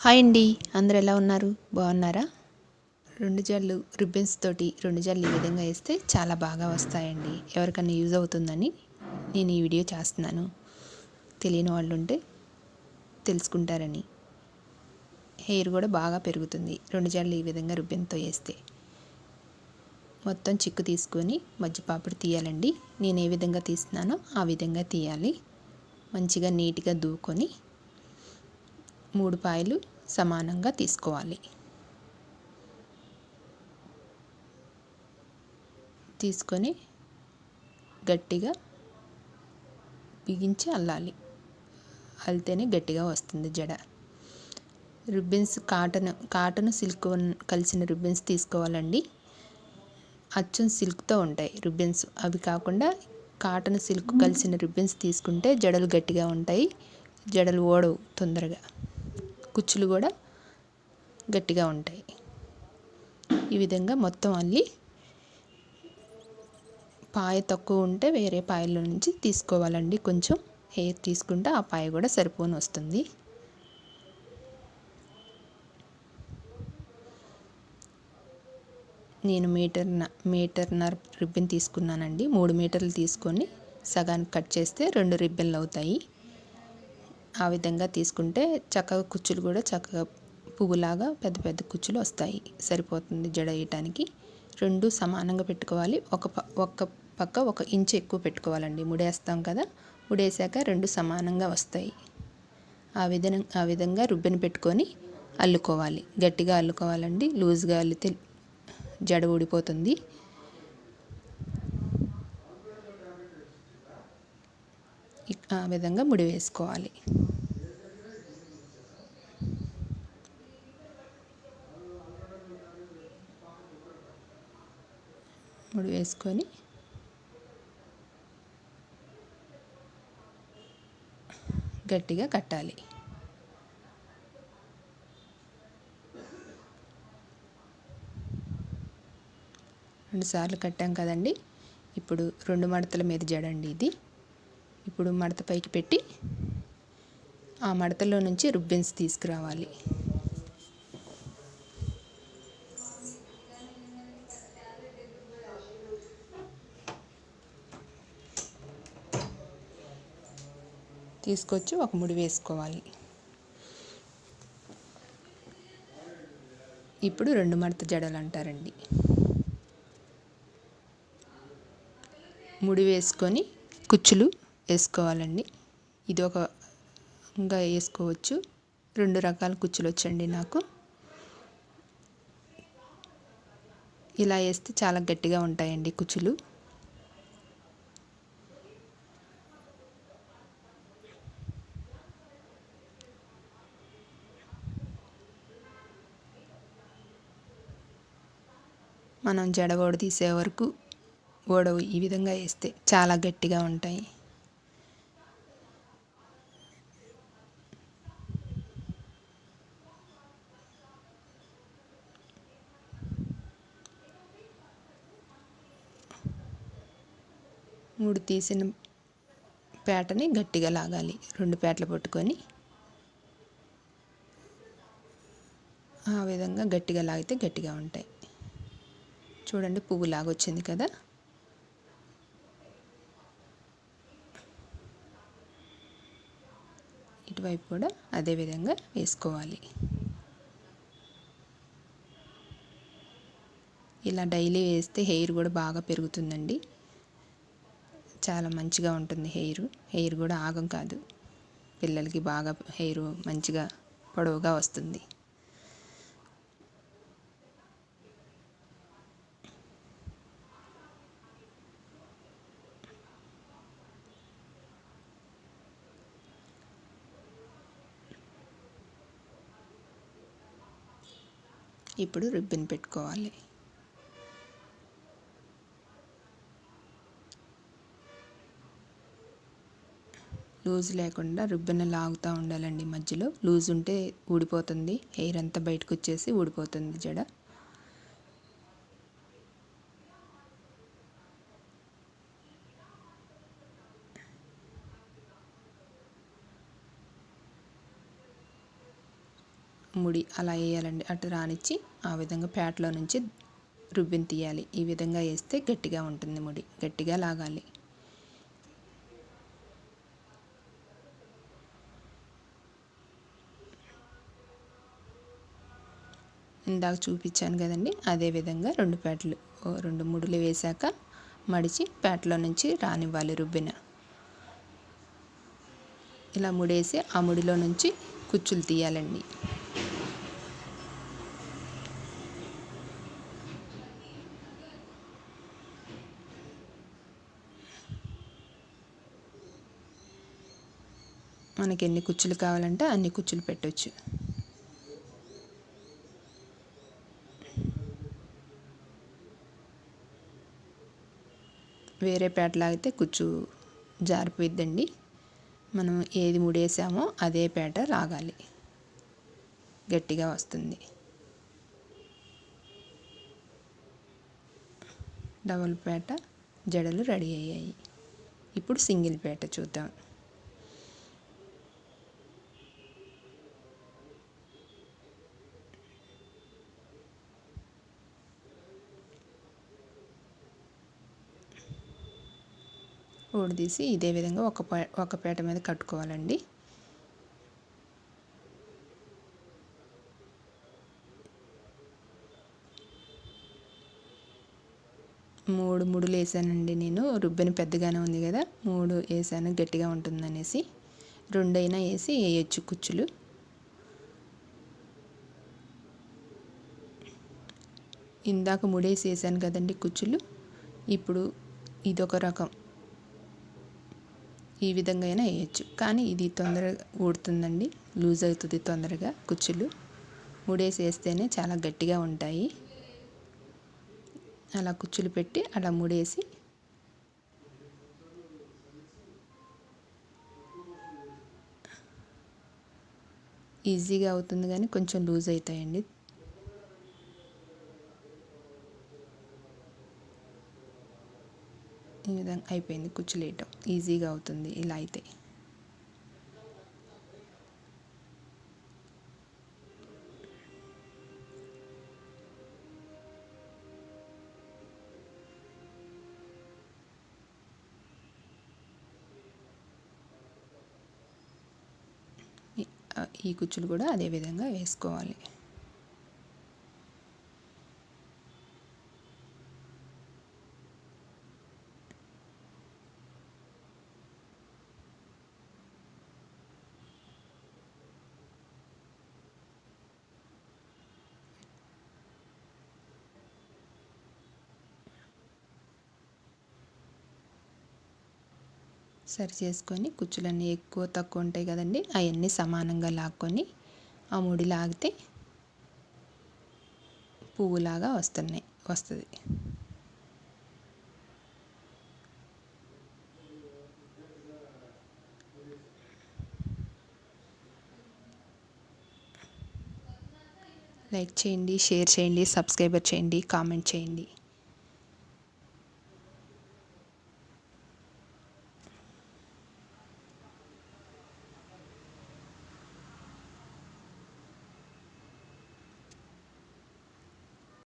Hi అండి. అందరు ఎలా ఉన్నారు? బాగున్నారా? రెండు జల్లు రిబ్బన్స్ తోటి రెండు జల్లు ఈ విధంగా వేస్తే చాలా బాగా వస్తాయండి. ఎవరికైనా యూజ్ అవుతుందని నేను ఈ వీడియో చేస్తున్నాను. తెలియని వాళ్ళు ఉంటే తెలుసుకుంటారని. హెయిర్ కూడా బాగా పెరుగుతుంది. రెండు జల్లు ఈ విధంగా రిబ్బన్తో వేస్తే. మొత్తం చిక్కు తీసుకొని మధ్య తీయాలండి. నేను ఏ విధంగా తీస్తున్నానో ఆ విధంగా తీయాలి. మంచిగా నీట్గా దూకొని మూడు పాయలు సమానంగా తీసుకోవాలి. తీసుకొని గట్టిగా బిగించి అల్లాలి. అల్లితేనే గట్టిగా వస్తుంది జడ. రిబ్బన్స్ కాటన్ కాటన్ సిల్క్ కలిసిన రిబ్బన్స్ తీసుకోవాలండి. అచ్చం సిల్క్తో ఉంటాయి రిబ్బన్స్. అవి కాకుండా కాటన్ సిల్క్ కలిసిన రిబ్బన్స్ తీసుకుంటే జడలు గట్టిగా ఉంటాయి. జడలు ఓడవు తొందరగా. కుచ్చులు కూడా గట్టిగా ఉంటాయి. ఈ విధంగా మొత్తం అల్లి పాయ తక్కువ ఉంటే వేరే పాయల నుంచి తీసుకోవాలండి. కొంచెం హెయిర్ తీసుకుంటే ఆ పాయ కూడా సరిపోని వస్తుంది. నేను మీటర్ మీటర్నర రిబ్బన్ తీసుకున్నానండి. మూడు మీటర్లు తీసుకొని సగానికి కట్ చేస్తే రెండు రిబ్బన్లు అవుతాయి. ఆ విధంగా తీసుకుంటే చక్కగా కుచ్చులు కూడా చక్కగా పువ్వులాగా పెద్ద పెద్ద కుచ్చులు వస్తాయి. సరిపోతుంది జడ వేయటానికి. రెండు సమానంగా పెట్టుకోవాలి. ఒక ఒక్క పక్క ఒక ఇంచు ఎక్కువ పెట్టుకోవాలండి. ముడేస్తాం కదా ముడేసాక రెండు సమానంగా వస్తాయి. ఆ విధంగా ఆ విధంగా రుబ్బెని పెట్టుకొని అల్లుకోవాలి. గట్టిగా అల్లుకోవాలండి. లూజ్గా అల్లితే జడ ఊడిపోతుంది. ఆ విధంగా ముడి వేసుకోవాలి. ముడి వేసుకొని గట్టిగా కట్టాలి. రెండుసార్లు కట్టాం కదండి. ఇప్పుడు రెండు మడతల మీద జడండి ఇది. ఇప్పుడు మడత పైకి పెట్టి ఆ మడతలో నుంచి రుబ్బెన్స్ తీసుకురావాలి. తీసుకొచ్చి ఒక ముడి వేసుకోవాలి. ఇప్పుడు రెండు మడత జడలు అంటారండి. ముడి వేసుకొని కుచ్చులు వేసుకోవాలండి. ఇది ఒక ఇంకా వేసుకోవచ్చు. రెండు రకాల కుచ్చులు వచ్చండి నాకు. ఇలా వేస్తే చాలా గట్టిగా ఉంటాయండి కుచ్చులు. మనం జడ ఓడ తీసే వరకు ఓడవు ఈ విధంగా వేస్తే చాలా గట్టిగా ఉంటాయి. మూడు తీసిన పేటని గట్టిగా లాగాలి. రెండు పేటలు పట్టుకొని ఆ విధంగా గట్టిగా లాగితే గట్టిగా ఉంటాయి. చూడండి పువ్వు లాగొచ్చింది కదా. ఇటువైపు కూడా అదే విధంగా వేసుకోవాలి. ఇలా డైలీ వేస్తే హెయిర్ కూడా బాగా పెరుగుతుందండి. చాలా మంచిగా ఉంటుంది హెయిర్. హెయిర్ కూడా ఆగం కాదు. పిల్లలకి బాగా హెయిర్ మంచిగా పొడవుగా వస్తుంది. ఇప్పుడు రిబ్బన్ పెట్టుకోవాలి. లూజ్ లేకుండా రిబ్బన్ లాగుతూ ఉండాలండి మధ్యలో. లూజ్ ఉంటే ఊడిపోతుంది. హెయిర్ అంతా బయటకు వచ్చేసి ఊడిపోతుంది జడ. ముడి అలా వేయాలండి. అటు రానిచ్చి ఆ విధంగా ప్యాట్లో నుంచి రుబ్బిని తీయాలి. ఈ విధంగా వేస్తే గట్టిగా ఉంటుంది ముడి. గట్టిగా లాగాలి. ఇందాక చూపించాను కదండి. అదే విధంగా రెండు పేటలు రెండు ముడులు వేశాక మడిచి పేటలో నుంచి రానివ్వాలి రుబ్బిన. ఇలా ముడేసి ఆ ముడిలో నుంచి కుచ్చులు తీయాలండి. మనకి ఎన్ని కుచ్చులు కావాలంటే అన్ని కుచ్చులు పెట్టవచ్చు వేరే పేట లాగితే కుచ్చు జారిపోయిద్దండి. మనం ఏది ముడేసామో అదే పేట లాగాలి గట్టిగా వస్తుంది. డబల్ పేట జడలు రెడీ అయ్యాయి. ఇప్పుడు సింగిల్ పేట చూద్దాం. ఊడదీసి ఇదే విధంగా ఒక ఒక పేట మీద కట్టుకోవాలండి. మూడు ముడులు వేసానండి నేను. రుబ్బెని పెద్దగానే ఉంది కదా. మూడు వేసాను గట్టిగా ఉంటుందనేసి. రెండైనా వేసి వేయచ్చు కుచ్చులు. ఇందాక ముడేసి వేసాను కదండి కుచ్చులు. ఇప్పుడు ఇదొక రకం. ఈ విధంగా అయినా వేయచ్చు. కానీ ఇది తొందరగా ఊడుతుందండి. లూజ్ అవుతుంది తొందరగా కుచ్చులు. ముడేసి వేస్తేనే చాలా గట్టిగా ఉంటాయి. అలా కుచ్చులు పెట్టి అలా ముడేసి ఈజీగా అవుతుంది కానీ కొంచెం లూజ్ అవుతాయండి ఈ విధంగా అయిపోయింది కుచ్చులేయటం ఈజీగా అవుతుంది ఇలా అయితే. ఈ కుచ్చులు కూడా అదే విధంగా వేసుకోవాలి. సరి చేసుకొని కుచ్చులన్నీ ఎక్కువ తక్కువ ఉంటాయి కదండి అవన్నీ సమానంగా లాక్కొని ఆ ముడి లాగితే పువ్వులాగా వస్తున్నాయి వస్తుంది. లైక్ చేయండి షేర్ చేయండి సబ్స్క్రైబర్ చేయండి కామెంట్ చేయండి.